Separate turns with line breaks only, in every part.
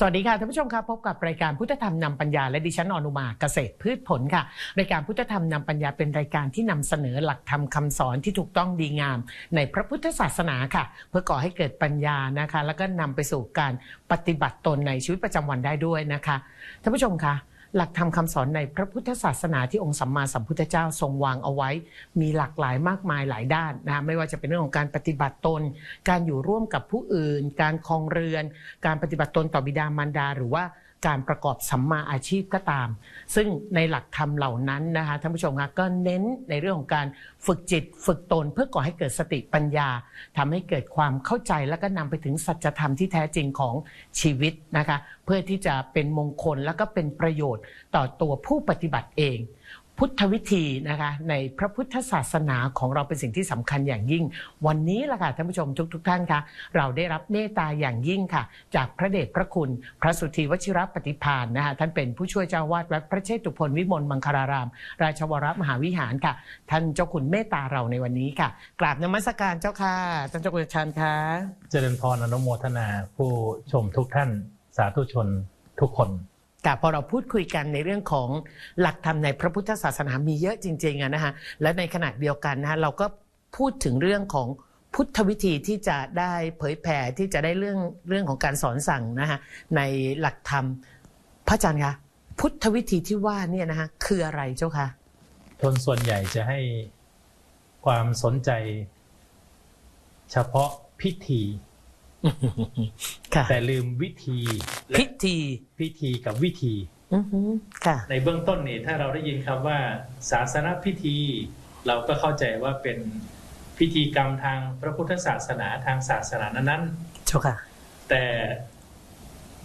สวัสดีค่ะท่านผู้ชมครับพบกับรายการพุทธธรรมนำปัญญาและดิฉันอนุมาเกษตรพืชผลค่ะ รายการพุทธธรรมนำปัญญาเป็นรายการที่นำเสนอหลักธรรมคำสอนที่ถูกต้องดีงาม ในพระพุทธศาสนาค่ะ เพื่อก่อให้เกิดปัญญานะคะ แล้วก็นำไปสู่การปฏิบัติตนในชีวิตประจำวันได้ด้วยนะคะท่านผู้ชมคะ หลักธรรมคำสอนในพระพุทธศาสนาที่องค์สัมมาสัมพุทธเจ้าทรงวางเอาไว้ มีหลากหลายมากมายหลายด้านนะไม่ว่าจะเป็นเรื่องของการปฏิบัติตน การอยู่ร่วมกับผู้อื่น การคลองเรือน การปฏิบัติตนต่อบิดามารดา หรือว่า การประกอบสัมมาอาชีพก็ตาม ซึ่งในหลักธรรมเหล่านั้นนะคะท่านผู้ชมคะก็เน้นในเรื่องของการฝึกจิต ฝึกตนเพื่อก่อให้เกิดสติปัญญาทำให้เกิดความเข้าใจแล้วก็นำไปถึงสัจธรรมที่แท้จริงของชีวิตนะคะเพื่อที่จะเป็นมงคลแล้วก็เป็นประโยชน์ต่อตัวผู้ปฏิบัติเอง พุทธวิธีนะคะในพระพุทธศาสนาของเราเป็นสิ่งที่สำคัญอย่างยิ่ง วันนี้ล่ะค่ะท่านผู้ชมทุกๆทท่านคะเราได้รับเมตตาอย่างยิ่งค่ะ จากพระเดชพระคุณ พระสุธีวชิรปฏิพานนะคะท่านเป็นผู้ช่วยเจ้าวาดวัดพระเชตุพนวิมลมังคลาราม ราชวรมหาวิหารค่ะ ท่านเจ้าคุณเมตตาเราในวันนี้ค่ะ กราบนมัสการเจ้าค่ะท่านเจ้าคุณชันค่ะ
เจริญพรอนุโมทนาผู้ชมทุกท่านสาธุชนทุกคน
แต่พอเราพูดคุยกันในเรื่องของหลักธรรมในพระพุทธศาสนามีเยอะจริงๆอะนะฮะและในขณะเดียวกันนะฮะเราก็พูดถึงเรื่องของพุทธวิธีที่จะได้เผยแผ่ที่จะได้เรื่องเรื่องของการสอนสั่งนะฮะในหลักธรรมพระอาจารย์คะพุทธวิธีที่ว่าเนี่ยนะฮะคืออะไรเจ้าคะ
ทนส่วนใหญ่จะให้ความสนใจ เฉพาะพิธี
ค่ะ
แต่ลืมวิธีและ
พิธี
พิธีกับวิธี
อือหือค่ะ
ในเบื้องต้นนี่ถ้าเราได้ยินคำว่า ศาสนพิธี เราก็เข้าใจว่าเป็นพิธีกรรมทางพระพุทธศาสนาทางศาสนานั้น
เจ้าค่ะ
ๆแต่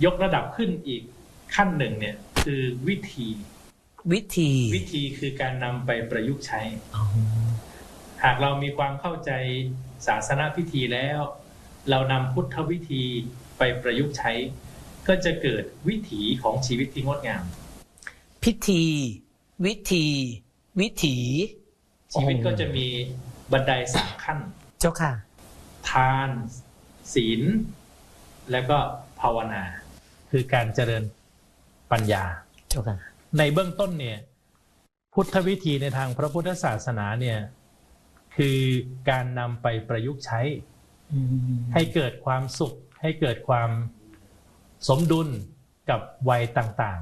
ยกระดับขึ้นอีกขั้นหนึ่งเนี่ยคือวิธี
วิธี
วิธีคือการนำไปประยุกต์ใช้
อ๋อ
หากเรามีความเข้าใจศาสนาพิธีแล้ว เรานำพุทธวิธีไปประยุกต์ใช้ ก็จะเกิดวิถีของชีวิตที่งดงาม
พิธี วิธี วิถี
ชีวิตก็จะมีบันไดสามขั้น
เจ้าค่ะ
ทาน ศีล และก็ภาวนา คือการเจริญปัญญา
เจ้าค่ะ
ในเบื้องต้นเนี่ย พุทธวิธีในทางพระพุทธศาสนาเนี่ย คือการนำไปประยุกต์ใช้
อืม
ให้เกิดความสุข ให้เกิดความสมดุลกับวัยต่าง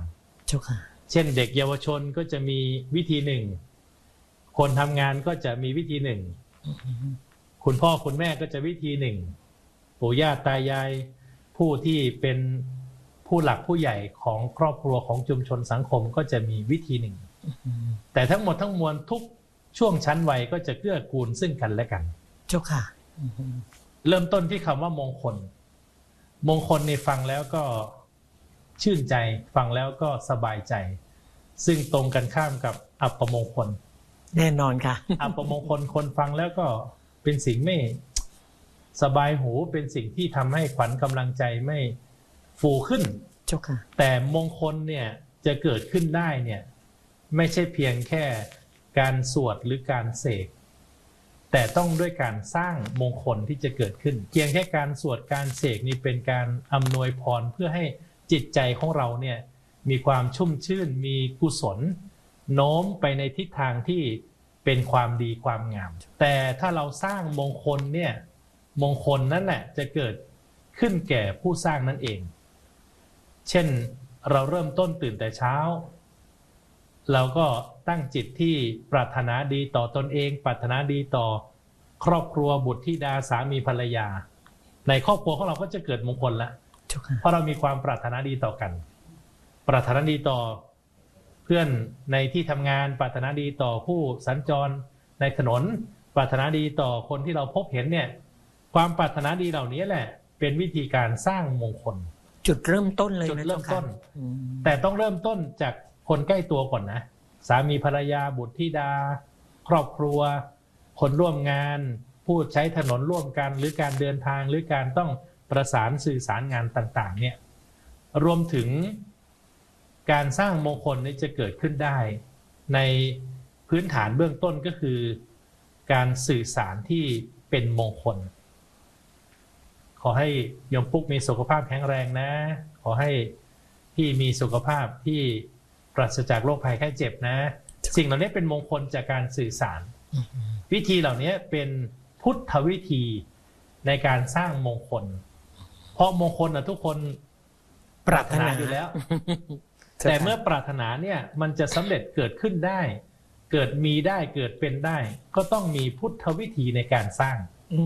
เจ้าค่ะ
ๆเช่นเด็กเยาวชนก็จะมีวิธีหนึ่ง คนทำงานก็จะมีวิธีหนึ่ง คุณพ่อคุณแม่ก็จะวิธีหนึ่ง ปู่ย่าตายายผู้ที่เป็นผู้หลักผู้ใหญ่ของครอบครัวของชุมชนสังคมก็จะมีวิธีหนึ่ง แต่ทั้งหมดทั้งมวลทุกช่วงชั้นวัยก็จะเกื้อกูลซึ่งกันและกัน
เจ้าค่ะ
เริ่มต้นที่คำว่ามงคล มงคลในฟังแล้วก็ชื่นใจฟังแล้วก็สบายใจ ซึ่งตรงกันข้ามกับอัปมงคล
แน่นอนค่ะ
อัปมงคลคนฟังแล้วก็เป็นสิ่งไม่สบายหูเป็นสิ่งที่ทำให้ขวัญกำลังใจไม่ฟูขึ้น
เจ้าค่ะ
แต่มงคลเนี่ยจะเกิดขึ้นได้เนี่ย ไม่ใช่เพียงแค่การสวดหรือการเสก แต่ต้องด้วยการสร้างมงคลที่จะเกิดขึ้นเพียงแค่การสวดการเสกนี่เป็นการอำนวยพรเพื่อให้จิตใจของเราเนี่ยมีความชุ่มชื่น มีกุศล โน้มไปในทิศทางที่เป็นความดีความงาม แต่ถ้าเราสร้างมงคลเนี่ยมงคลนั่นแหละจะเกิดขึ้นแก่ผู้สร้างนั่นเอง เช่นเราเริ่มต้นตื่นแต่เช้า เราก็ตั้งจิตที่ปรารถนาดีต่อตนเอง ปรารถนาดีต่อครอบครัวบุตรธิดาสามีภรรยา ในครอบครัวของเราก็จะเกิดมงคลละ
เจ้าค่ะ
เพราะเรามีความปรารถนาดีต่อกัน ปรารถนาดีต่อเพื่อนในที่ทำงาน ปรารถนาดีต่อผู้สัญจรในถนน ปรารถนาดีต่อคนที่เราพบเห็นเนี่ย ความปรารถนาดีเหล่านี้แหละ เป็นวิธีการสร้างมงคล
จุดเริ่มต้นเลย
จุด
นะ
เริ่ม
จ้าค่ะ
ต้น
อืม
แต่ต้องเริ่มต้นจาก คนใกล้ตัวก่อนนะ สามีภรรยาบุตรธิดา ครอบครัว คนร่วมงาน ผู้ใช้ถนนร่วมกัน หรือการเดินทางหรือการต้องประสานสื่อสารงานต่างๆ เนี่ยรวมถึงการสร้างมงคลนี้จะเกิดขึ้นได้ ในพื้นฐานเบื้องต้นก็คือ การสื่อสารที่เป็นมงคล ขอให้โยมปุ๊กมีสุขภาพแข็งแรงนะ ขอให้พี่มีสุขภาพที่ ปราศจากโรคภัยไข้เจ็บนะ สิ่งเหล่านี้เป็นมงคลจากการสื่อสาร วิธีเหล่านี้เป็นพุทธวิธีในการสร้างมงคล เพราะมงคลนะทุกคน
ปรารถนา
อยู่แล้ว แต่เมื่อปรารถนาเนี่ยมันจะสำเร็จเกิดขึ้นได้ เกิดมีได้เกิดเป็นได้ ก็ต้องมีพุทธวิธีในการสร้าง
อื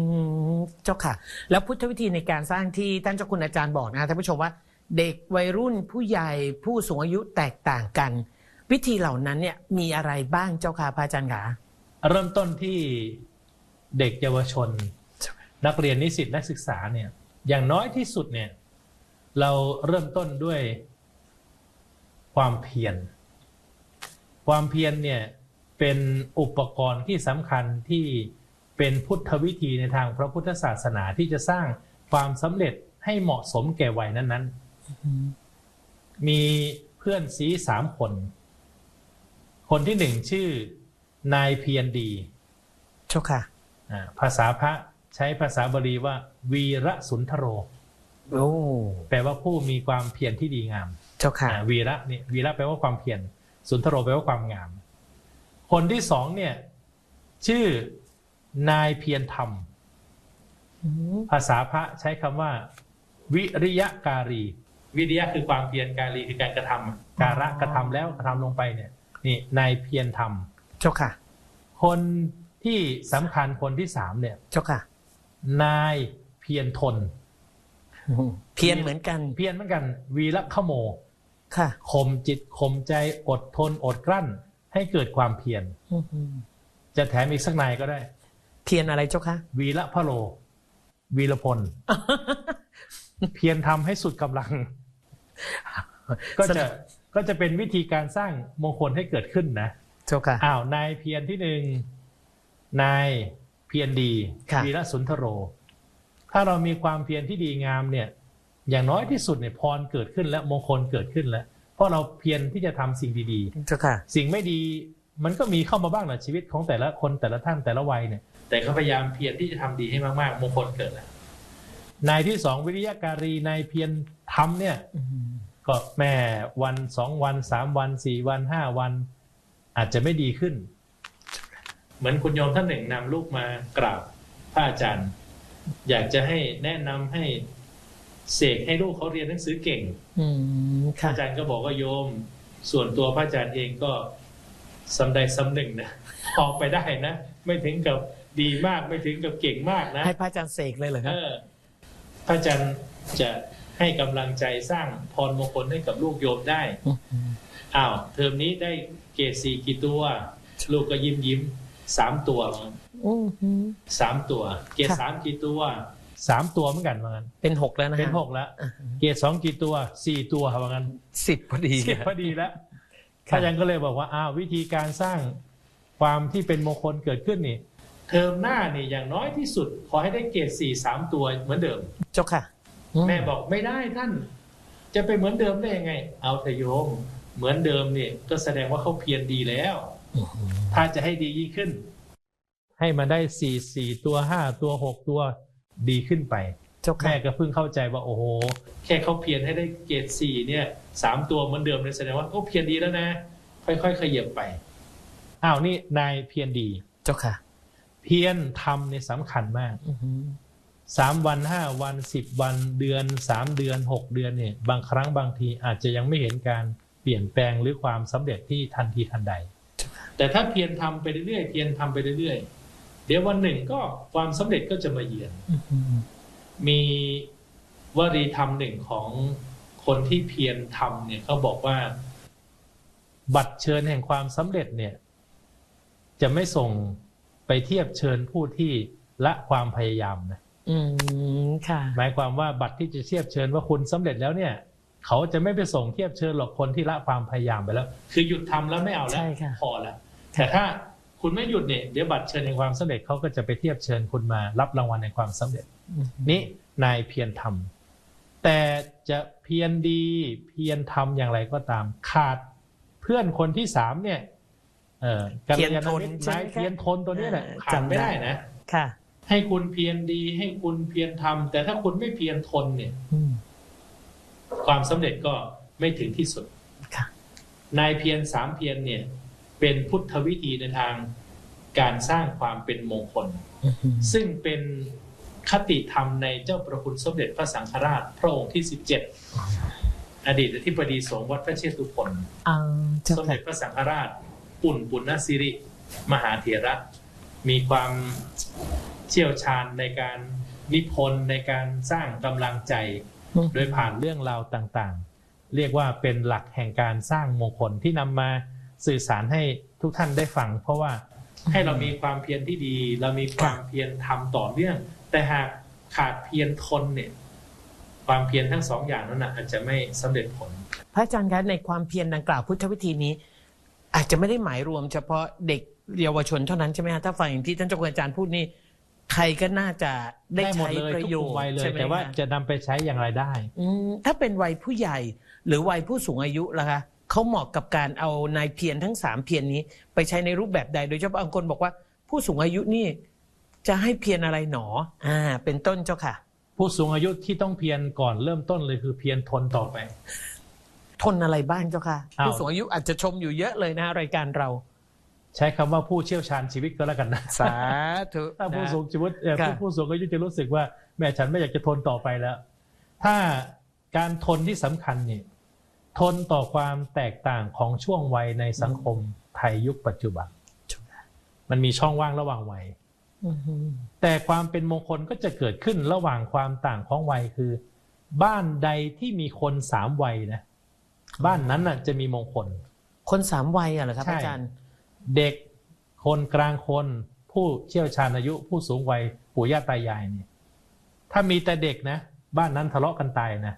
มเจ้าค่ะ แล้วพุทธวิธีในการสร้างที่ท่านเจ้าคุณอาจารย์บอกนะท่านผู้ชมว่า เด็กวัยรุ่นผู้ใหญ่ผู้สูงอายุแตกต่างกัน วิธีเหล่านั้นเนี่ยมีอะไรบ้างเจ้าค่ะพระอาจารย์คะ
เริ่มต้นที่เด็กเยาวชน นักเรียนนิสิตนักศึกษาเนี่ยอย่างน้อยที่สุดเนี่ยเราเริ่มต้นด้วยความเพียรความเพียรเนี่ยเป็นอุปกรณ์ที่สำคัญที่เป็นพุทธวิธีในทางพระพุทธศาสนาที่จะสร้างความสำเร็จให้เหมาะสมแก่วัยนั้นๆ มีเพื่อนซีสามคน คนที่หนึ่งชื่อนายเพียรดี
เจ้าค่ะ
อ่าภาษาพระใช้ภาษาบาลีว่า วีระสุนทโร
โอ้
แปลว่าผู้มีความเพียรที่ดีงาม
เจ้าค่ะ
อ่าวีระนี่วีระแปลว่าความเพียรสุนทโรแปลว่าความงาม คนที่สองเนี่ย ชื่อนายเพียรธรรม
อืม
ภาษาพระใช้คำว่า วิริยการี วิริยะคือความเพียรการีคือการกระทำการะกระทำแล้วกระทำลงไปเนี่ย นี่นายเพียรธรรม
เจ้าค่ะ
คนที่สำคัญคนที่สามเนี่ย
เจ้าค่ะ
นายเพียรทน
อืมเพียรเหมือนกัน
เพียรเหมือนกัน วีระขโม
ค่ะ
ข่มจิตข่มใจอดทนอดกลั้น ให้เกิดความเพียร
อืม
จะแถมอีกสักนายก็ได้
เพียรอะไรเจ้าค่ะ
วีระพะโล วีรพล เพียรทำให้สุดกำลัง ก็จะก็จะเป็นวิธีการสร้างมงคลให้เกิดขึ้นนะ
เจ้าค่ะ
อ้าวนายเพียรที่หนึ่งนายเพียรดี
ค่ะ
วีระสุนทโร ถ้าเรามีความเพียรที่ดีงามเนี่ย อย่างน้อยที่สุดเนี่ยพรเกิดขึ้นแล้วมงคลเกิดขึ้นแล้ว เพราะเราเพียรที่จะทำสิ่งดี
เจ้าค่ะ
ๆสิ่งไม่ดีมันก็มีเข้ามาบ้างในชีวิตของแต่ละคนแต่ละท่านแต่ละวัยเนี่ย แต่ก็พยายามเพียรที่จะทำดีให้มากๆมงคลเกิดแล้ว นายที่สองวิริยะการีนายเพียรทำเนี่ย
อืม
ก็แม่วันสองวันสามวันสี่วันห้าวัน อาจจะไม่ดีขึ้น เหมือนคุณโยมท่านหนึ่งนำลูกมากราบพระอาจารย์ อยากจะให้แนะนำให้เสกให้ลูกเขาเรียนหนังสือเก่ง
อืม
พระ
ค่ะ
อาจารย์ก็บอกว่าโยม ส่วนตัวพระอาจารย์เองก็สำใดสำหนึ่งนะพอไปได้นะ ไม่ถึงกับดีมากไม่ถึงกับเก่งมากนะ
ให้พระอาจารย์เสกเลยเหรอค
เอ
รับ
อ พระอาจารย์จะให้กำลังใจสร้างพรมงคลให้กับลูกโยมได้
ม
อ้าวเทอมนี้ได้เกรดสี่กี่ตัว ลูกก็ยิ้มยิ้มสามตัว
อืมอืม
สามตัว เกรด
ค่ะ
สามกี่ตัวสามตัวเหมือนกันว่างั้น
เป็นหกแล้วนะฮะ
เป็นหกแล้ว
อ่า
เกรดสองกี่ตัวสี่ตัวว่างั้น
สิบพอดี
สิบพอดีแล้ว
ค่ะ
อาจารย์ก็เลยบอกว่าอ้าววิธีการสร้างความที่เป็นมงคลเกิดขึ้นนี่ เทอมหน้านี่อย่างน้อยที่สุด ขอให้ได้เกรดสี่สามตัวเหมือนเดิม
เจ้าค่ะ
แม่บอกไม่ได้ท่าน จะไปเหมือนเดิมได้ยังไง เอาเถอะโยม เหมือนเดิมเนี่ยก็แสดงว่าเขาเพียรดีแล้ว
อืม
ถ้าจะให้ดียิ่งขึ้น ให้มันได้สี่สี่ตัวห้าตัวหกตัวดีขึ้นไป
เจ้าค่ะ
แม่ก็เพิ่งเข้าใจว่าโอ้โห แค่เขาเพียรให้ได้เกรดสี่เนี่ยสามตัวเหมือนเดิมเลยแสดงว่าเขาเพียรดีแล้วนะ ค่อยๆขยับไปอ้าวนี่นายเพียรดี
เจ้าค่ะ
เพียรทำเนี่ยสำคัญมาก
อืม
สามวันห้าวันสิบวันเดือนสามเดือนหกเดือนเนี่ย บางครั้งบางทีอาจจะยังไม่เห็นการเปลี่ยนแปลงหรือความสำเร็จที่ทันทีทันใด แต่ถ้าเพียรทำไปเรื่อยๆเพียรทำไปเรื่อยๆเดี๋ยววันหนึ่งก็ความสำเร็จก็จะมาเยือน
อืม
มีวลีธรรมหนึ่งของคนที่เพียรทำเนี่ยเขาบอกว่า บัตรเชิญแห่งความสำเร็จเนี่ย จะไม่ส่ง ไปเทียบเชิญผู้ที่ละความพยายามนะ
อืมค่ะ
หมายความว่าบัตรที่จะเทียบเชิญว่าคุณสำเร็จแล้วเนี่ย เขาจะไม่ไปส่งเทียบเชิญหรอกคนที่ละความพยายามไปแล้ว คือหยุดทำแล้วไม่เอาแล้ว
ใช่ค่ะ
พอแล้วแต่ถ้าคุณไม่หยุดเนี่ยเดี๋ยวบัตรเชิญแห่งความสำเร็จเขาก็จะไปเทียบเชิญคุณมารับรางวัลในความสำเร็จ
อืม
นี่นายเพียรทำแต่จะเพียรดีเพียรทำอย่างไรก็ตาม ขาดเพื่อนคนที่สามเนี่ย เออกัลยาณมิตรนายเพียรทนตัวนี้แหละขาดไม่ได้นะ
ค่ะ
ให้คุณเพียรดี ให้คุณเพียรทำแต่ถ้าคุณไม่เพียรทนเนี่ย
อืม
ความสำเร็จก็ไม่ถึงที่สุด
ค่ะ
นายเพียรสามเพียรเนี่ย เป็นพุทธวิธีในทางการสร้างความเป็นมงคล
อืม
ซึ่งเป็นคติธรรมในเจ้าประคุณสมเด็จพระสังฆราช พระองค์ที่17อดีตอธิบดีสงฆ์วัดพระเชตุพน
อ่าเจ้า
สม
ค่ะ
เด็จพระสังฆราช ปุ่นปุณณสิริ มหาเถระ มีความเชี่ยวชาญในการนิพนธ์ในการสร้างกำลังใจ
อืม
โดยผ่านเรื่องราวต่างๆ เรียกว่าเป็นหลักแห่งการสร้างมงคลที่นำมาสื่อสารให้ทุกท่านได้ฟัง เพราะว่าให้เรามีความเพียรที่ดี เรามีความเพียรทำต่อเนื่อง แต่หากขาดเพียรทนเนี่ยความเพียรทั้งสองอย่างนั้นนะอาจจะไม่สำเร็จผล
พระอาจารย์คะในความเพียรดังกล่าวพุทธวิธีนี้ อาจจะไม่ได้หมายรวมเฉพาะเด็กเยาวชนเท่านั้นใช่ไหมฮะถ้าฟังอย่างที่ท่านเจ้าคุณอาจารย์พูดนี่ใครก็น่าจะได้
ได้หมด
ใช้
เลย
ประ
ทุก
โย
กลุ่
ช
ม
น์
วัยเลย
ใช่ไหม
แต่ว่า
คะ
จะนำไปใช้อย่างไรได้
อืมถ้าเป็นวัยผู้ใหญ่หรือวัยผู้สูงอายุล่ะคะเขาเหมาะกับการเอานายเพียรทั้งสามเพียรนี้ ไปใช้ในรูปแบบใด โดยเฉพาะบางคนบอกว่า ผู้สูงอายุนี่จะให้เพียรอะไรหนอ อ่า เป็นต้นเจ้าค่ะ
ผู้สูงอายุที่ต้องเพียรก่อนเริ่มต้นเลยคือเพียรทนต่อไป
ทนอะไรบ้างเจ้าค่ะ
อ้าว
ผู้สูงอายุอาจจะชมอยู่เยอะเลยนะรายการเรา
ใช้คำว่าผู้เชี่ยวชาญชีวิตก็แล้วกันนะ
สาธุ
ถ้าผู้
นะ
สูงชีวิตเอ่อ
ค่ะ
ผู้ผู้สูงอายุจะรู้สึกว่าแม่ฉันไม่อยากจะทนต่อไปแล้ว ถ้าการทนที่สำคัญเนี่ยทนต่อความแตกต่างของช่วงวัยในสังคมไทยยุคปัจจุบัน มันมีช่องว่างระหว่างวัย
อือฮึ
แต่ความเป็นมงคลก็จะเกิดขึ้นระหว่างความต่างของวัยคือ บ้านใดที่มีคนสามวัยนะ บ้านนั้นน่ะจะมีมงคล
คนสามวัยอะเหรอครับ
ใช่
อาจารย์
เด็กคนกลางคนผู้เชี่ยวชาญอายุผู้สูงวัยปู่ย่าตายายเนี่ยถ้ามีแต่เด็กนะ บ้านนั้นทะเลาะกันตายนะ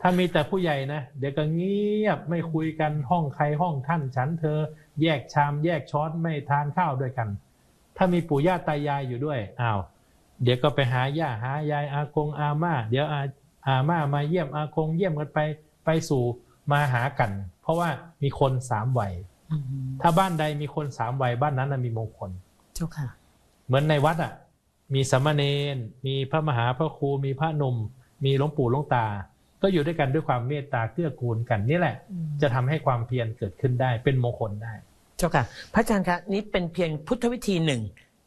ถ้ามีแต่ผู้ใหญ่นะ เดี๋ยวก็เงียบไม่คุยกันห้องใครห้องท่านฉันเธอ แยกชามแยกช้อนไม่ทานข้าวด้วยกัน ถ้ามีปู่ย่าตายายอยู่ด้วยอ้าวเดี๋ยวก็ไปหาย่าหายายอากงอาม่าเดี๋ยวอาอาม่ามาเยี่ยมอากงเยี่ยมกันไปไปสู่ มาหากัน เพราะว่ามีคนสามวัย
อือฮึ
ถ้าบ้านใดมีคนสามวัยบ้านนั้นนะมีมงคล
เจ้าค่ะ
เหมือนในวัดอะ มีสามเณรมีพระมหาพระครูมีพระหนุ่มมีหลวงปู่หลวงตา ก็อยู่ด้วยกันด้วยความเมตตาเกื้อกูลกันนี่แหละ จะทำให้ความเพียรเกิดขึ้นได้เป็นมงคลได้
เจ้าค่ะ พระอาจารย์คะนี่เป็นเพียงพุทธวิธีหนึ่ง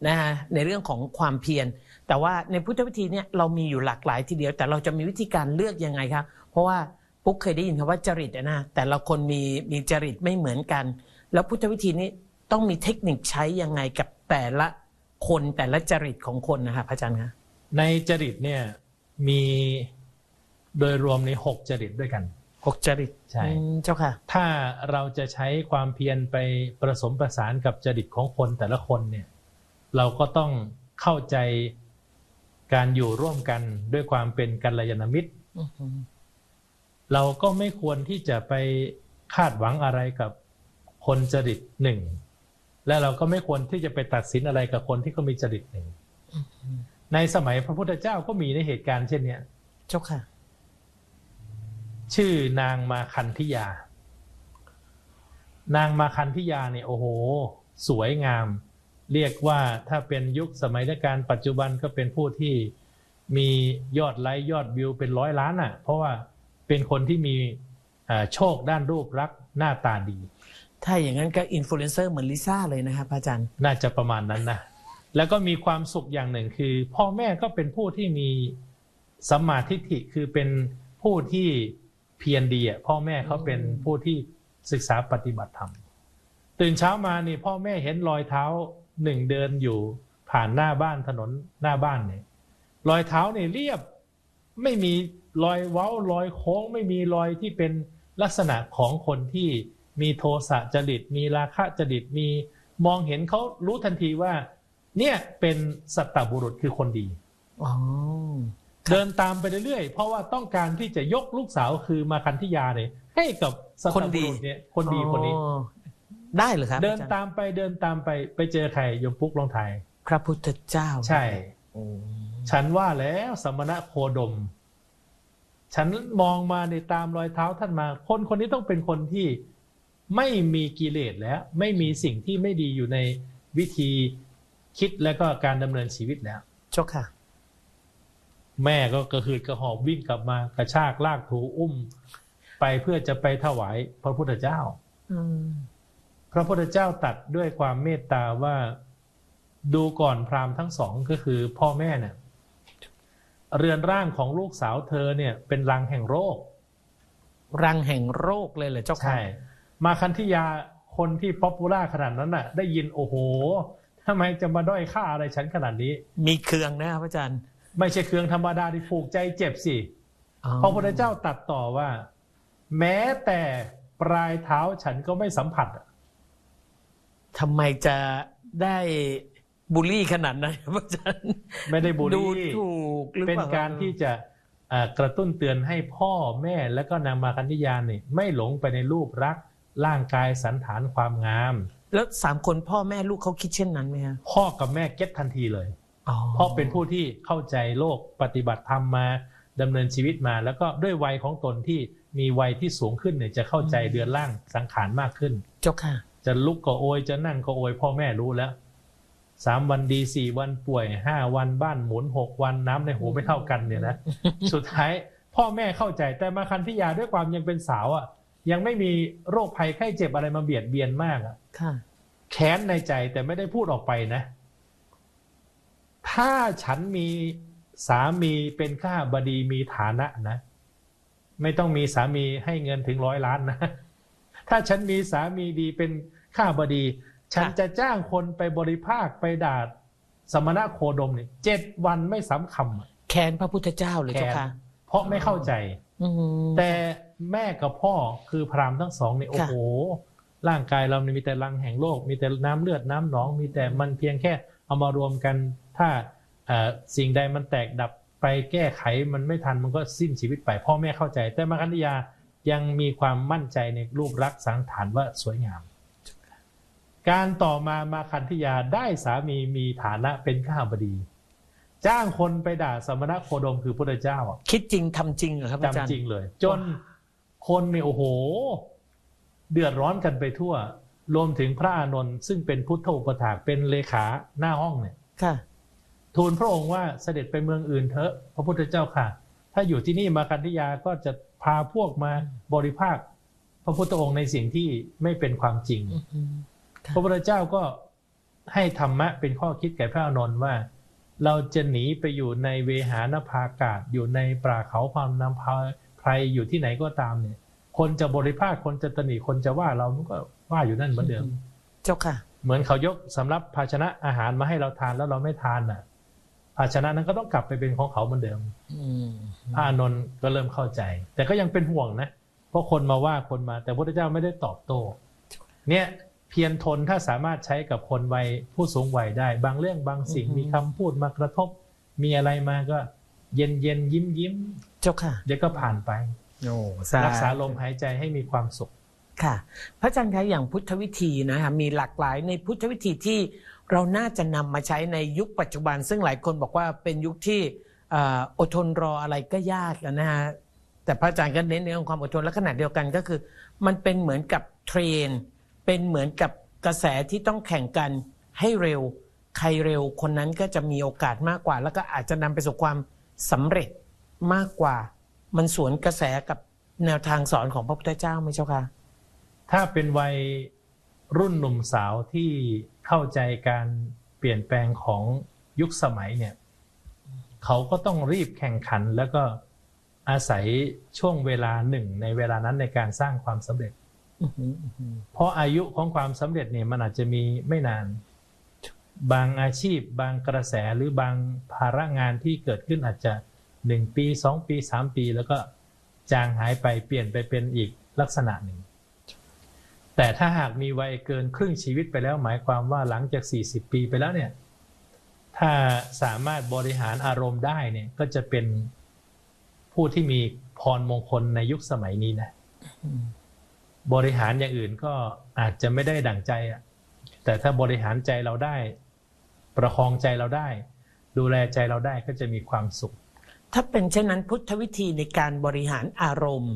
นะฮะในเรื่องของความเพียรแต่ว่าในพุทธวิธีเนี่ยเรามีอยู่หลากหลายทีเดียว แต่เราจะมีวิธีการเลือกยังไงครับเพราะว่า ปุ๊กเคยได้ยินคำว่าจริตอะนะแต่ละคนมีมีจริตไม่เหมือนกัน แล้วพุทธวิธีนี้ต้องมีเทคนิคใช้ยังไงกับแต่ละคนแต่ละจริตของคนนะคะพระอาจารย์คะ
ในจริตเนี่ยมีโดยรวมในหกจริตด้วยกัน
หกจริต
ใช่
อืมเจ้าค่ะ
ถ้าเราจะใช้ความเพียรไปผสมประสานกับจริตของคนแต่ละคนเนี่ยเราก็ต้องเข้าใจการอยู่ร่วมกันด้วยความเป็นกัลยาณมิตร
อือฮึ
เราก็ไม่ควรที่จะไปคาดหวังอะไรกับคนจริตหนึ่ง และเราก็ไม่ควรที่จะไปตัดสินอะไรกับคนที่เขามีจริตหนึ่ง ในสมัยพระพุทธเจ้าก็มีในเหตุการณ์เช่นเนี้ย
เจ้าค่ะ
ชื่อนางมาคันธิยา นางมาคันธิยาเนี่ยโอ้โห สวยงาม เรียกว่าถ้าเป็นยุคสมัยรัชการปัจจุบันก็เป็นผู้ที่มียอดไลค์ยอดวิวเป็นร้อยล้านอะ เพราะว่า เป็นคนที่มีอ่าโชคด้านรูปลักษณ์หน้าตาดี
ถ้าอย่างนั้นก็อินฟลูเอนเซอร์เหมือนลิซ่าเลยนะครับพระอาจารย์
น่าจะประมาณนั้นนะ แล้วก็มีความสุขอย่างหนึ่งคือ พ่อแม่ก็เป็นผู้ที่มีสัมมาทิฏฐิคือเป็นผู้ที่เพียรดีอะพ่อแม่เขาเป็นผู้ที่ศึกษาปฏิบัติธรรม ตื่นเช้ามานี่พ่อแม่เห็นรอยเท้าหนึ่งเดินอยู่ผ่านหน้าบ้านถนนหน้าบ้านเนี่ยรอยเท้าเนี่ยเรียบ ไม่มีรอยเว้ารอยโค้ง ไม่มีรอยที่เป็นลักษณะของคนที่มีโทสะจริต มีราคะจริตมีมองเห็นเขารู้ทันทีว่า เนี่ยเป็นสัตตบุรุษคือคนดี
อ๋อ
เดินตามไปเรื่อยๆ เพราะว่าต้องการที่จะยกลูกสาวคือมาคันธิยาเนี่ยให้กับสัตตบุรุษเนี่ยคนดีคนนี้
อ๋อได้เหรือครับ
เดิน
อจรย์
ตามไปเดินตามไปไปเจอใครยมปุ๊กลองไทาย
พระพุทธเจ้า
ใช่
โอ้
ฉันว่าแล้วสมณะโคดม ฉันมองมาในตามรอยเท้าท่านมา คนคนนี้ต้องเป็นคนที่ไม่มีกิเลสแล้ว ไม่มีสิ่งที่ไม่ดีอยู่ในวิธีคิดแล้วก็การดำเนินชีวิตแล้ว
เจ้าค่ะ
แม่ก็กระหืดกระหอบวิ่งกลับมากระชากลากถูอุ้ม ไปเพื่อจะไปถวายพระพุทธเจ้า
อืม
พระพุทธเจ้าตรัดด้วยความเมตตาว่าดูก่อนพราหมณ์ทั้งสองก็คือพ่อแม่เนี่ย เรือนร่างของลูกสาวเธอเนี่ยเป็นรังแห่งโรค
รังแห่งโรคเลยเหรอเจ้าค่ะ
ใช่มาคันธิยาคนที่ป๊อปปูล่าขนาดนั้นน่ะ ได้ยินโอ้โหทำไมจะมาด้อยค่าอะไรฉันขนาดนี้
มีเครื่องนะครับอาจารย์
ไม่ใช่เครื่องธรรมดาที่ผูกใจเจ็บสิ
อ๋อ
พระพุทธเจ้าตรัดต่อว่า แม้แต่ปลายเท้าฉันก็ไม่สัมผัส
ทำไมจะได้ บูลลี่ขนาดนั้นครับอาจารย์
ไม่ได้บูล
ดู
ลี่
ถูกหรือ
เป็น
เปล่า
การที่จะอ่ากระตุ้นเตือนให้พ่อแม่และก็นางมาคันธิยาเนี่ยไม่หลงไปในรูปรักษณ์ร่างกายสันฐานความงาม
แล้วสามคนพ่อแม่ลูกเขาคิดเช่นนั้นไหมฮะ
พ่อกับแม่เก็ตทันทีเลย
อ๋อ
เพราะเป็นผู้ที่เข้าใจโลกปฏิบัติธรรมมาดำเนินชีวิตมา แล้วก็ด้วยวัยของตนที่มีวัยที่สูงขึ้นเนี่ยจะเข้าใจเดือนล่างสังขารมากขึ้น
เจ้าค่ะ
จะลุกก็โอยจะนั่งก็โอยพ่อแม่รู้แล้ว สามวันดีสี่วันป่วยห้าวันบ้านหมุนหกวันน้ำในหูไม่เท่ากันเนี่ยนะสุดท้ายพ่อแม่เข้าใจแต่มาคันธิยาด้วยความยังเป็นสาวอะ ยังไม่มีโรคภัยไข้เจ็บอะไรมาเบียดเบียนมากอะ
ค่ะ
แค้นในใจแต่ไม่ได้พูดออกไปนะ ถ้าฉันมีสามีเป็นข้าบดีมีฐานะนะ ไม่ต้องมีสามีให้เงินถึงร้อยล้านนะ ถ้าฉันมีสามีดีเป็นข้าบดี ฉัน
ค่ะ
จะจ้างคนไปบริภาคไปด่าสมณะโคดมเนี่ยเจ็ดวันไม่ซ้ำคำอะ
แค้นพระพุทธเจ้าเลยเจ้าค่ะ
เพราะไม่เข้าใจ
อืม
แต่แม่กับพ่อคือพราหมณ์ทั้งสองเนี่ยโอ้
ค่ะ
โห ร่างกายเราเนี่ยมีแต่รังแห่งโลก มีแต่น้ำเลือดน้ำหนอง มีแต่มันเพียงแค่เอามารวมกัน ถ้าเอ่อสิ่งใดมันแตกดับไปแก้ไขมันไม่ทันมันก็สิ้นชีวิตไป พ่อแม่เข้าใจ แต่มาคันธยายังมีความมั่นใจในรูปรักษณ์สังฐานว่าสวยงาม การต่อมามาคันธยาได้สามีมีฐานะเป็นข้าบดี จ้างคนไปด่าสมณะโคดมคือพระเจ้าอะ
คิดจริงทำจริงเหรอครับอาจารย์
จำจริงเลย จนคนเนี่ยโอ้โห เดือดร้อนกันไปทั่ว รวมถึงพระอานนท์ซึ่งเป็นพุทธอุปถากเป็นเลขาหน้าห้องเนี่ย
ค่ะ
ทูลพระองค์ว่าเสด็จไปเมืองอื่นเถอะ พระพุทธเจ้าค่ะ ถ้าอยู่ที่นี่มาคันธยาก็จะพาพวกมาบริภาค พระพุทธองค์ในสิ่งที่ไม่เป็นความจริง
อืมค่ะ
พระพุทธเจ้าก็ให้ธรรมะเป็นข้อคิดแก่พระอานนท์ว่า เราจะหนีไปอยู่ในเวหานภากาศ อยู่ในป่าเขาความน้ำพาไพรอยู่ที่ไหนก็ตามเนี่ย คนจะบริภาคคนจะตนีคนจะว่าเรามันก็ว่าอยู่นั่นเหมือนเดิม
เจ้าค่ะ
เหมือนเขายกสำรับภาชนะอาหารมาให้เราทานแล้วเราไม่ทานน่ะ ภาชนะนั้นก็ต้องกลับไปเป็นของเขาเหมือนเดิม
อืม
พระอานนท์ก็เริ่มเข้าใจ แต่ก็ยังเป็นห่วงนะเพราะคนมาว่าคนมา แต่พระพุทธเจ้าไม่ได้ตอบโต้เนี่ย เพียรทนถ้าสามารถใช้กับคนวัยผู้สูงวัยได้ บางเรื่องบางสิ่งมีคำพูดมากระทบ มีอะไรมาก็ เย็นเย็นยิ้มยิ้ม
เจ้าค่ะ
เดี๋ยวก็ผ่านไป
โอ้
รักษาลมหายใจให้มีความสุข
ค่ะ พระอาจารย์คะอย่างพุทธวิธีนะคะมีหลากหลายในพุทธวิธีที่เราน่าจะนำมาใช้ในยุคปัจจุบัน ซึ่งหลายคนบอกว่าเป็นยุคที่เอ่ออดทนรออะไรก็ยากอะนะฮะแต่พระอาจารย์ก็เน้นในเรื่องความอดทนและขณะเดียวกันก็คือ มันเป็นเหมือนกับเทรน เป็นเหมือนกับกระแสที่ต้องแข่งกันให้เร็ว ใครเร็วคนนั้นก็จะมีโอกาสมากกว่า แล้วก็อาจจะนำไปสู่ความสำเร็จมากกว่า มันสวนกระแสกับแนวทางสอนของพระพุทธเจ้าไหมเจ้าค่ะ
ถ้าเป็นวัยรุ่นหนุ่มสาวที่เข้าใจการเปลี่ยนแปลงของยุคสมัยเนี่ยเขาก็ต้องรีบแข่งขันแล้วก็อาศัยช่วงเวลาหนึ่งในเวลานั้นในการสร้างความสำเร็จ เพราะอายุของความสำเร็จเนี่ยมันอาจจะมีไม่นาน บางอาชีพ บางกระแสหรือบางภาระงานที่เกิดขึ้นอาจจะหนึ่งปีสองปีสามปี แล้วก็จางหายไปเปลี่ยนไปเป็นอีกลักษณะหนึ่ง แต่ถ้าหากมีวัยเกินครึ่งชีวิตไปแล้วหมายความว่าหลังจาก 40 ปีไปแล้วเนี่ย ถ้าสามารถบริหารอารมณ์ได้เนี่ยก็จะเป็นผู้ที่มีพรมงคลในยุคสมัยนี้นะ บริหารอย่างอื่นก็อาจจะไม่ได้ดั่งใจอะแต่ถ้าบริหารใจเราได้ ประคองใจเราได้ ดูแลใจเราได้ก็จะมีความสุข
ถ้าเป็นเช่นนั้นพุทธวิธีในการบริหารอารมณ์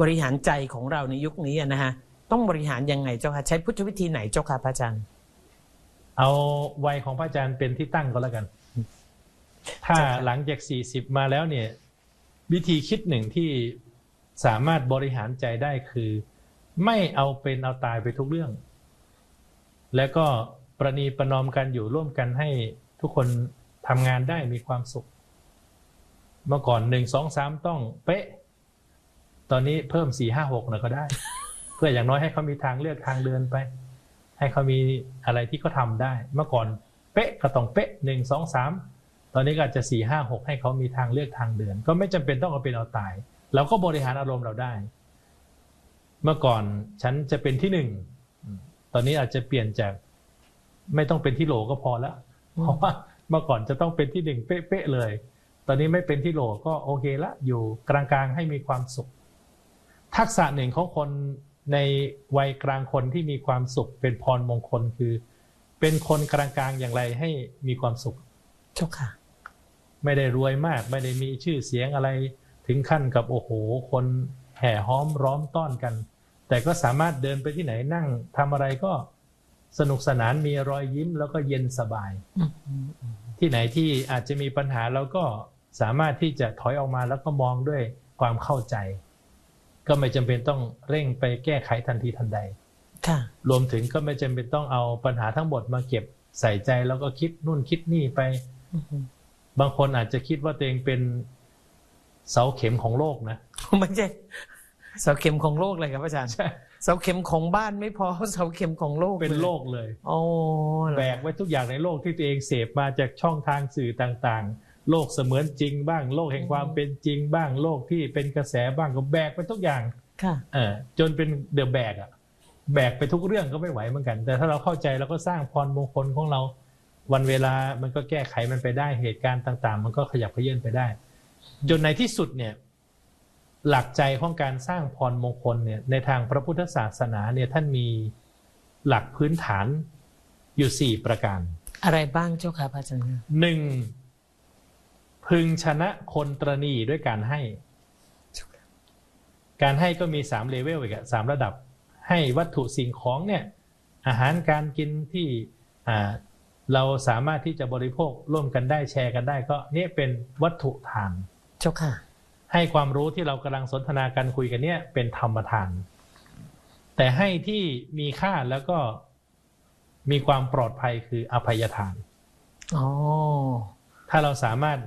บริหารใจของเราในยุคนี้อะนะฮะต้องบริหารยังไงเจ้าค่ะใช้พุทธวิธีไหนเจ้าค่ะพระอาจารย์
เอาวัยของพระอาจารย์เป็นที่ตั้งก็แล้วกัน ถ้าหลังจากสี่สิบมาแล้วเนี่ย วิธีคิดหนึ่งที่สามารถบริหารใจได้คือ ไม่เอาเป็นเอาตายไปทุกเรื่อง แล้วก็ประนีประนอมกันอยู่ร่วมกันให้ทุกคนทำงานได้มีความสุข เมื่อก่อนหนึ่งสองสามต้องเป๊ะ ตอนนี้เพิ่มสี่ห้าหกหน่อยก็ได้ เพื่ออย่างน้อยให้เขามีทางเลือกทางเดินไป ให้เขามีอะไรที่เขาทำได้ เมื่อก่อนเป๊ะก็ต้องเป๊ะหนึ่งสองสามตอนนี้ก็อาจจะสี่ห้าหกให้เขามีทางเลือกทางเดิน ก็ไม่จำเป็นต้องเอาเป็นเอาตายเราก็บริหารอารมณ์เราได้ เมื่อก่อนฉันจะเป็นที่หนึ่งอืมตอนนี้อาจจะเปลี่ยนจาก ไม่ต้องเป็นที่โหลก็พอแล้ว
อืม
เพราะว่าเมื่อก่อนจะต้องเป็นที่หนึ่งเป๊ะๆเลย ตอนนี้ไม่เป็นที่โหลก็โอเคละ อยู่กลางๆให้มีความสุข ทักษะหนึ่งของคนในวัยกลางคนที่มีความสุขเป็นพรมงคลคือ เป็นคนกลางๆอย่างไรให้มีความสุข
เจ้าค่ะ
ไม่ได้รวยมาก ไม่ได้มีชื่อเสียงอะไร ถึงขั้นกับโอ้โห คน แห่ห้อมร้อมต้อนกัน แต่ก็สามารถเดินไปที่ไหนนั่งทำอะไรก็สนุกสนานมีรอยยิ้มแล้วก็เย็นสบาย ที่ไหนที่อาจจะมีปัญหาเราก็สามารถที่จะถอยออกมาแล้วก็มองด้วยความเข้าใจ ก็ไม่จำเป็นต้องเร่งไปแก้ไขทันทีทันใด
ค่ะ
รวมถึงก็ไม่จำเป็นต้องเอาปัญหาทั้งหมดมาเก็บใส่ใจแล้วก็คิดนู่นคิดนี่ไป บางคนอาจจะคิดว่าตัวเองเป็น เสาเข็มของโลกนะ
ไม่ใช่เสาเข็มของโลกเลยครับอาจารย์
ใช่
เสาเข็มของบ้านไม่พอเสาเข็มของโลก
เป็นโลกเลย
โอ้เหรอ
แบกไว้ทุกอย่างในโลกที่ตัวเองเสพมาจากช่องทางสื่อต่างๆ โลกเสมือนจริงบ้าง โลกแห่งความเป็นจริงบ้าง โลกที่เป็นกระแสบ้างก็แบกไปทุกอย่าง
ค่ะ
เออจนเป็นเดอะแบกอะแบกไปทุกเรื่องก็ไม่ไหวเหมือนกัน แต่ถ้าเราเข้าใจเราก็สร้างพรมงคลของเรา วันเวลามันก็แก้ไขมันไปได้เหตุการณ์ต่าง ๆ มันก็ขยับเขยื่นไปได้ จนในที่สุดเนี่ยหลักใจของการสร้างพรมงคลเนี่ยในทางพระพุทธศาสนาเนี่ยท่านมีหลักพื้นฐานอยู่สี่ประการ
อะไรบ้างเจ้าค่ะพระอาจารย์
หนึ่งพึงชนะคนตรณีด้วยการให้ การให้ก็มีสามเลเวลอีกอะสามระดับ ให้วัตถุสิ่งของเนี่ยอาหารการกินที่อ่าเราสามารถที่จะบริโภคร่วมกันได้แชร์กันได้ก็เนี่ยเป็นวัตถุทาน
เจ้าค่ะ
ให้ความรู้ที่เรากำลังสนทนากันคุยกันเนี่ยเป็นธรรมทาน แต่ให้ที่มีค่าแล้วก็มีความปลอดภัยคืออภัยทาน
อ๋อ
ถ้าเราสามารถ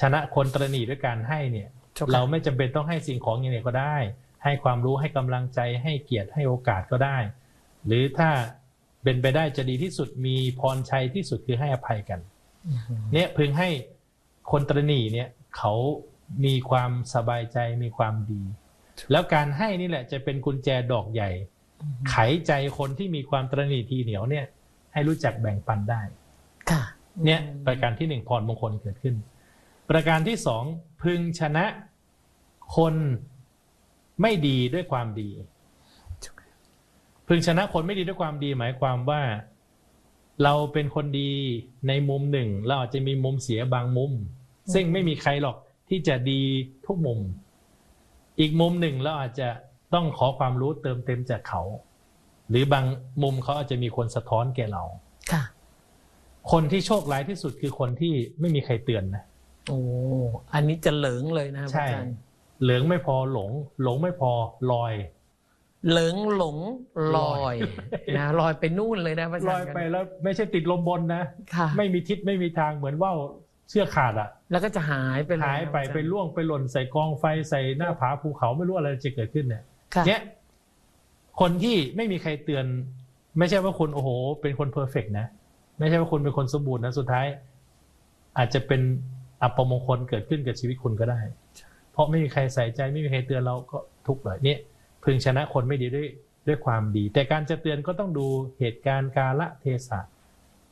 ชนะคนตรณีด้วยการให้เนี่ย
เจ้าค่ะ
เราไม่จำเป็นต้องให้สิ่งของอย่างเดียวก็ได้ ให้ความรู้ให้กำลังใจให้เกียรติให้โอกาสก็ได้ หรือถ้าเป็นไปได้จะดีที่สุดมีพรชัยที่สุดคือให้อภัยกัน
อืม
เนี่ยพึงให้คนตรณีเนี่ย เขามีความสบายใจมีความดี แล้วการให้นี่แหละจะเป็นกุญแจดอกใหญ่ ไขใจคนที่มีความตรณีทีเหนียวเนี่ย ให้รู้จักแบ่งปันได้
ค่ะ
เนี่ยประการที่หนึ่งพรมงคลเกิดขึ้น ประการที่สองพึงชนะคนไม่ดีด้วยความดี พึงชนะคนไม่ดีด้วยความดี หมายความว่าเราเป็นคนดีในมุมหนึ่ง เราอาจจะมีมุมเสียบางมุม ซึ่งไม่มีใครหรอกที่จะดีทุกมุม อีกมุมหนึ่งเราอาจจะต้องขอความรู้เติมเต็มจากเขา หรือบางมุมเขาอาจจะมีคนสะท้อนแก่เรา
ค่ะ
คนที่โชคร้ายที่สุดคือคนที่ไม่มีใครเตือนนะ
โอ้อันนี้จะเหลิงเลยนะพระ
ใช่
อาจารย์
เหลืองไม่พอหลง หลงไม่พอลอย
เหลิงหลงลอย
ลอย
นะลอยไปนู่นเลยนะพระอา
ล
จาร
อย
ย์
ไปแล้ว ไม่ใช่ติดลมบนนะ
ค่ะ
ไม่มีทิศไม่มีทางเหมือนว่าว เชือกขาดอะ
แล้วก็จะหายไปเล
หายไป
นะพระอจร
ไปล่วงไปหล่นใส่กองไฟใส่หน้าผาภูเขาไม่รู้อะไรจะเกิดขึ้นเนี่ย
ค่ะ
เนี่ยคนที่ไม่มีใครเตือน ไม่ใช่ว่าคุณโอ้โห เป็นคนเพอร์เฟกนะ ไม่ใช่ว่าคุณเป็นคนสมบูรณ์นะสุดท้าย อาจจะเป็นอัปมงคลเกิดขึ้นกับชีวิตคุณก็ได้ เพราะไม่มีใครใส่ใจไม่มีใครเตือนเราก็ทุกข์เลยเนี่ยพึงชนะคนไม่ดีด้วยด้วยความดี แต่การจะเตือนก็ต้องดูเหตุการณ์กาละเทศะ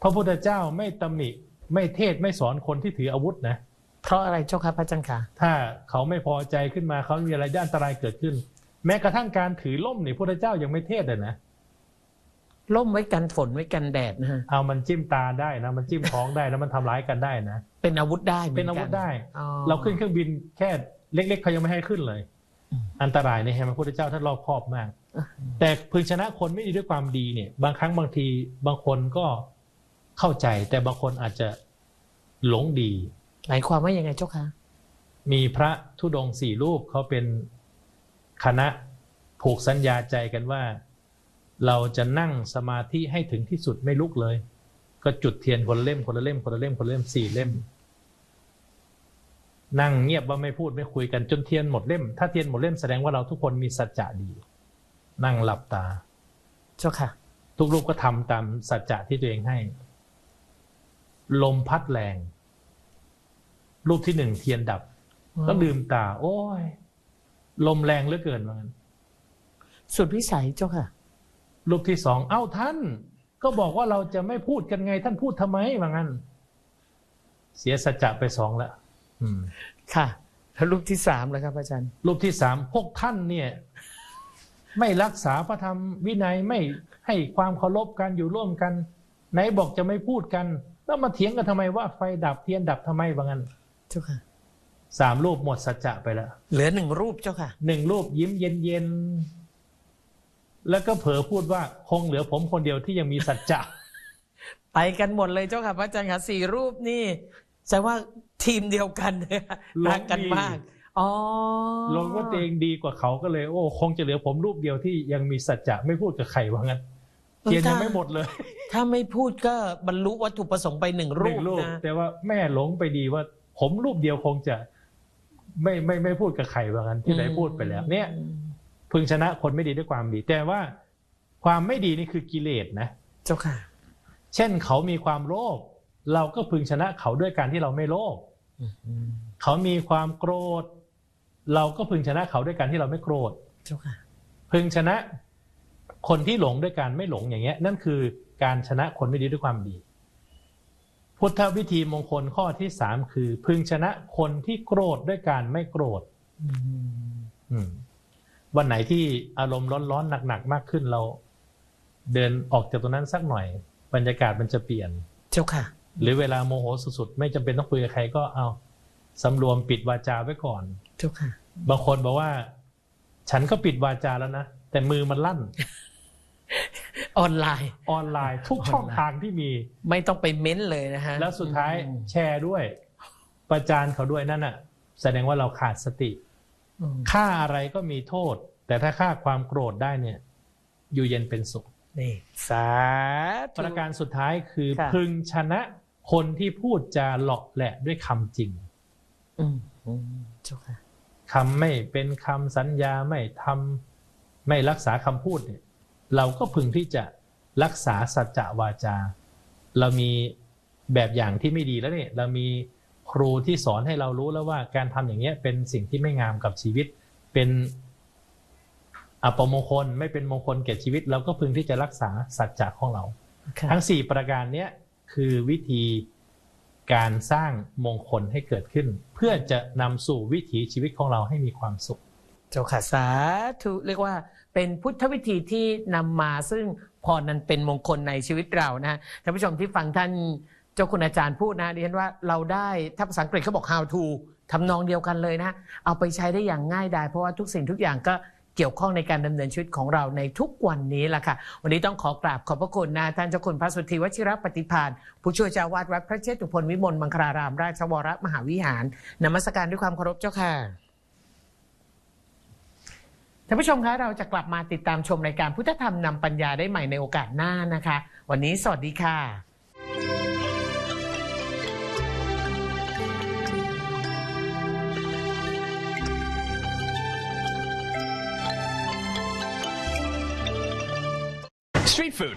พระพุทธเจ้าไม่ตำหนิ ไม่เทศไม่สอนคนที่ถืออาวุธนะ
เพราะอะไรเจ้าค่ะพระอาจารย์ค่ะ
ถ้าเขาไม่พอใจขึ้นมาเขามีอะไรด้านอันตรายเกิดขึ้น แม้กระทั่งการถือล่มนี่พระเจ้ายังไม่เทศเลยนะ
ล่มไว้กันฝนไว้กันแดดนะฮะ
เอามันจิ้มตาได้นะ มันจิ้มท้องได้นะมันทำร้ายกันได้นะ
เป็นอาวุธได้หมื
เป็นอาวุธได้
อ๋อ
เราขึ้นเครื่องบินแค่เล็ก ๆเขายังไม่ให้ขึ้นเลย
อืม
อันตรายในแห่งพระพุทธเจ้าท่านรอบคอบมาก แต่พึงชนะคนไม่ดีด้วยความดีเนี่ย บางครั้งบางทีบางคนก็ เข้าใจแต่บางคนอาจจะหลงดี
หมายความว่ายังไงเจ้าคะ
มีพระธุดงค์สี่รูปเขาเป็นคณะผูกสัญญาใจกันว่า เราจะนั่งสมาธิให้ถึงที่สุดไม่ลุกเลย ก็จุดเทียนคนละเล่มคนละเล่มคนละเล่มคนละเล่มสี่เล่ม นั่งเงียบว่าไม่พูดไม่คุยกันจนเทียนหมดเล่ม ถ้าเทียนหมดเล่มแสดงว่าเราทุกคนมีสัจจะดี นั่งหลับตา
เจ้าค่ะ
ทุกรูปก็ทำตามสัจจะที่ตัวเองให้ ลมพัดแรง รูปที่หนึ่งเทียนดับ ก็ลืมตา โอ้ย ลมแรงเหลือเกินว่างั้น
สุดวิสัยเจ้าค่ะ
รูปที่สองเอ้าท่าน ก็บอกว่าเราจะไม่พูดกันไง ท่านพูดทำไมว่างั้น เสียสัจจะไปสองแล้วอืม
ค่ะแล้วรูปที่สามแล้วครับอาจารย์
รูปที่สามพวกท่านเนี่ย ไม่รักษาพระธรรมวินัยไม่ให้ความเคารพกันอยู่ร่วมกัน ไหนบอกจะไม่พูดกัน แล้วมาเถียงกันทำไมว่าไฟดับเทียนดับทำไมว่างั้น
เจ้าค่ะ
สามรูปหมดสัจจะไปแล้ว
เหลือหนึ่งรูปเจ้าค่ะ
หนึ่งรูปยิ้มเย็นเย็นๆแล้วก็เผลอพูดว่าคงเหลือผมคนเดียวที่ยังมีสัจจะ
ไปกันหมดเลยเจ้าค่ะพระอาจารย์ค่ะสี่รูปนี่แสดงว่าทีมเดียวกันเลยค่ะ
หลง
รักกัน
ดี
มากอ๋อ
ลงว่าตัวเองดีกว่าเขาก็เลย โอ้ คงจะเหลือผมรูปเดียวที่ยังมีสัจจะไม่พูดกับใครว่างั้น เทียนยังไม่หมดเลย
ถ้าไม่พูดก็บรรลุวัตถุประสงค์ไปหนึ่ง
ห
รู
นึ่
ป
งรูป
นะ
แต่ว่าแม่หลงไปดีว่า ผมรูปเดียวคงจะไม่ไม่ไม่พูดกับใครว่างั้นที่ไหนพูดไปแล้ว เนี่ยพึงชนะคนไม่ดีด้วยความดี แต่ว่าความไม่ดีนี่คือกิเลสนะ
เจ้าค่ะ
เช่นเขามีความโลภเราก็พึงชนะเขาด้วยการที่เราไม่โลภ
อืม
เขามีความโกรธ เราก็พึงชนะเขาด้วยการที่เราไม่โกรธ
เจ้าค่ะ
พึงชนะ คนที่หลงด้วยการไม่หลงอย่างเงี้ย นั่นคือการชนะคนไม่ดีด้วยความดี พุทธวิธีมงคลข้อที่สามคือ พึงชนะคนที่โกรธด้วยการไม่โกรธ
อืม
อืมวันไหนที่อารมณ์ร้อนๆหนักๆมากขึ้นเรา เดินออกจากตรงนั้นสักหน่อย บรรยากาศมันจะเปลี่ยน
เจ้าค่ะ
หรือเวลาโมโหสุดๆไม่จำเป็นต้องคุยกับใครก็เอาสำรวมปิดวาจาไว้ก่อน
เจ้าค่ะ
บางคนบอกว่า ฉันก็ปิดวาจาแล้วนะแต่มือมันลั่น
ออนไลน์
ออนไลน์ทุกช่องทางที่มี
ไม่ต้องไปเม้นเลยนะฮะ
แล้วสุดท้าย
อืม
แชร์ด้วย ประจานเขาด้วยนั่นน่ะ แสดงว่าเราขาดสติ
อืม
ฆ่าอะไรก็มีโทษ แต่ถ้าฆ่าความโกรธได้เนี่ย อยู่เย็นเป็นสุข
นี่สาธุ
ประการสุดท้ายคือ
ค่ะ
พึงชนะคนที่พูดจาเหลาะแหละด้วยคำจริง
อืมอืมเจ้าค่ะ
คำไม่เป็นคำสัญญาไม่ทำไม่รักษาคำพูดเนี่ย เราก็พึงที่จะรักษาสัจจะวาจา เรามีแบบอย่างที่ไม่ดีแล้วเนี่ยเรามีครูที่สอนให้เรารู้แล้วว่าการทำอย่างเงี้ยเป็นสิ่งที่ไม่งามกับชีวิต เป็นอัปมงคลไม่เป็นมงคลแก่ชีวิต เราก็พึงที่จะรักษาสัจจะของเรา
ค่ะ
ทั้งสี่ประการเนี้ยคือวิธีการสร้างมงคลให้เกิดขึ้น เพื่อจะนำสู่วิถีชีวิตของเราให้มีความสุข
เจ้าค่ะสาธุเรียกว่าเป็นพุทธวิธีที่นำมาซึ่งพรนั้นเป็นมงคลในชีวิตเรานะฮะท่านผู้ชมที่ฟังท่านเจ้าคุณอาจารย์พูดนะดิฉันว่าเราได้ถ้าภาษาอังกฤษเขาบอก how to ทำนองเดียวกันเลยนะ เอาไปใช้ได้อย่างง่ายดายเพราะว่าทุกสิ่งทุกอย่างก็เกี่ยวข้องในการดำเนินชีวิตของเราในทุกวันนี้แหละค่ะ วันนี้ต้องขอกราบขอบพระคุณนะท่านเจ้าคุณพระสุทธิวชิรปฏิพานผู้ช่วยเจ้าวาดวัดพระเชตุพนวิมลมังคลาราม ราชวรมหาวิหารนมัสการด้วยความเคารพเจ้าค่ะ ท่านผู้ชมคะเราจะกลับมาติดตามชมรายการพุทธธรรมนำปัญญาได้ใหม่ในโอกาสหน้านะคะ วันนี้สวัสดีค่ะ
Street food.